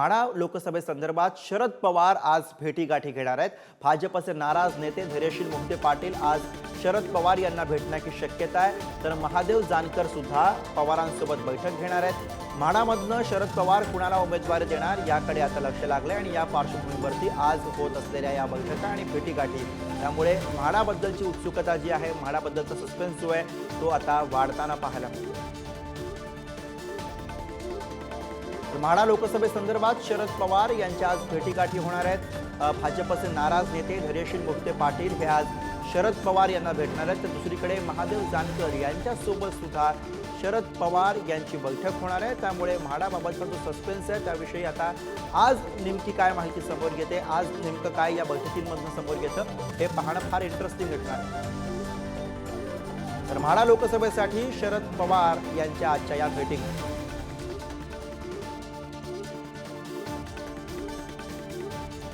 माढा लोकसभेसंदर्भात शरद पवार आज भेटीगाठी घेणार आहेत. भाजपचे नाराज नेते धैर्यशील मोहिते पाटील आज शरद पवार यांना भेटण्याची शक्यता आहे. तर महादेव जानकर सुद्धा पवारांसोबत बैठक घेणार आहेत. म्हाडामधनं शरद पवार कुणाला उमेदवारी देणार याकडे आता लक्ष लागलं आणि या पार्श्वभूमीवरती आज होत असलेल्या या बैठका आणि भेटीगाठी. त्यामुळे म्हाडाबद्दलची उत्सुकता जी आहे म्हाडाबद्दलचा सस्पेन्स जो आहे तो आता वाढताना पाहायला मिळतो. म्हाडा लोकसभेसंदर्भात शरद पवार यांच्या आज भेटीगाठी होणार आहेत. भाजपचे नाराज नेते धैर्यशील मोहिते पाटील हे आज शरद पवार यांना भेटणार आहेत. तर दुसरीकडे महादेव जानकर यांच्यासोबत सुद्धा शरद पवार यांची बैठक होणार आहे. त्यामुळे म्हाडाबाबतचा जो सस्पेन्स आहे त्याविषयी आता आज नेमकी काय माहिती समोर येते आज नेमकं काय या बैठकींमधनं समोर येतं हे पाहणं फार इंटरेस्टिंग भेटणार आहे. तर म्हाडा लोकसभेसाठी शरद पवार यांच्या आजच्या या भेटी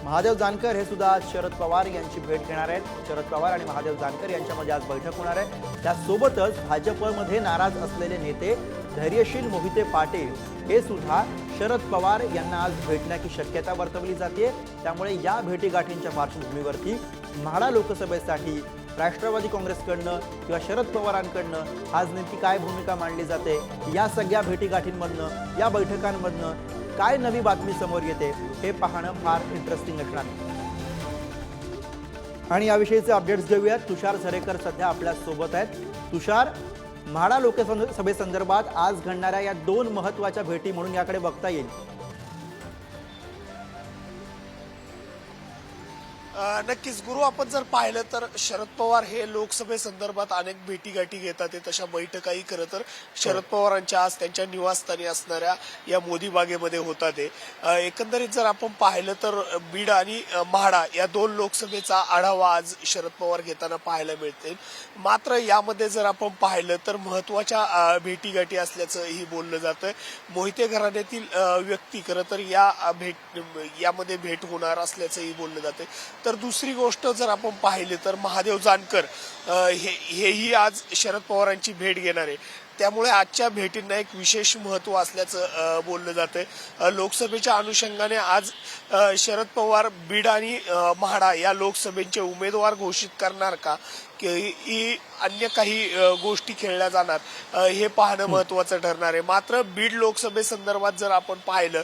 महादेव जानकर हे सुद्धा आज शरद पवार यांची भेट घेणार आहेत. शरद पवार आणि महादेव जानकर यांच्यामध्ये आज बैठक होणार आहे. त्यासोबतच भाजपमध्ये नाराज असलेले नेते धैर्यशील मोहिते पाटील हे सुद्धा शरद पवार यांना आज भेटण्याची शक्यता वर्तवली जाते त्यामुळे या भेटीगाठींच्या पार्श्वभूमीवरती म्हाडा लोकसभेसाठी राष्ट्रवादी काँग्रेसकडनं किंवा शरद पवारांकडनं आज नेमकी काय भूमिका मांडली जाते या सगळ्या भेटीगाठींमधनं या बैठकांमधनं काय नवी बातमी समोर येते हे पाहणं फार इंटरेस्टिंग असणार. आणि याविषयीचे अपडेट्स घेऊयात. तुषार झरेकर सध्या आपल्यासोबत आहेत. तुषार म्हाडा लोकसभेसंदर्भात आज घडणाऱ्या या दोन महत्त्वाच्या भेटी म्हणून याकडे बघता येईल. नक्कीच गुरु आपण जर पाहिलं तर शरद पवार हे लोकसभेसंदर्भात अनेक भेटीगाठी घेतात. ते तशा बैठकाही खरं तर शरद पवारांच्या आज त्यांच्या निवासस्थानी असणाऱ्या या मोदी बागेमध्ये होतात ते एकंदरीत जर आपण पाहिलं तर बीड आणि म्हाडा या दोन लोकसभेचा आढावा आज शरद पवार घेताना पाहायला मिळते. मात्र यामध्ये जर आपण पाहिलं तर महत्त्वाच्या भेटीगाठी असल्याचंही बोललं जातं मोहिते घराण्यातील व्यक्ती खरं तर या भेट यामध्ये भेट होणार असल्याचंही बोललं जातं तर दुसरी गोष्ट जर आपण पाहिली तर महादेव जानकर हे हेही आज शरद पवारांची भेट घेणार आहे. त्यामुळे आजच्या भेटींना एक विशेष महत्त्व असल्याचं बोललं जातंय. अ, लोकसभेच्या अनुषंगाने आज शरद पवार बीड आणि म्हाडा या लोकसभेचे उमेदवार घोषित करणार का? की की अन्य काही गोष्टी खेळल्या जाणार हे पाहणं महत्वाचं ठरणार आहे. मात्र बीड लोकसभेसंदर्भात जर आपण पाहिलं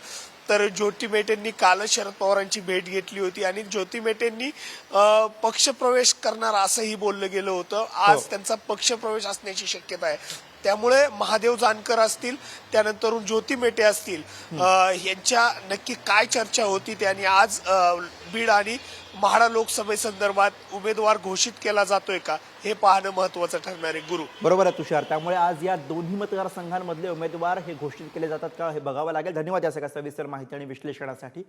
तर ज्योती मेटेंनी कालच शरद पवारांची भेट घेतली होती आणि ज्योती मेटेंनी पक्षप्रवेश करणार असंही बोललं गेलं होतं आज हो. त्यांचा पक्षप्रवेश असण्याची शक्यता आहे त्यामुळे महादेव जानकर असतील त्यानंतर ज्योती मेटे असतील यांच्या नक्की काय चर्चा होती त्यांनी आज बीड आणि म्हाडा लोकसभेसंदर्भात उमेदवार घोषित केला जातोय का हे पाहणं महत्वाचं ठरणार आहे गुरु. बरोबर आहे तुषार. त्यामुळे आज या दोन्ही मतदारसंघांमधले उमेदवार हे घोषित केले जातात का हे बघावं लागेल. धन्यवाद या सगळ्या सविस्तर माहिती आणि विश्लेषणासाठी.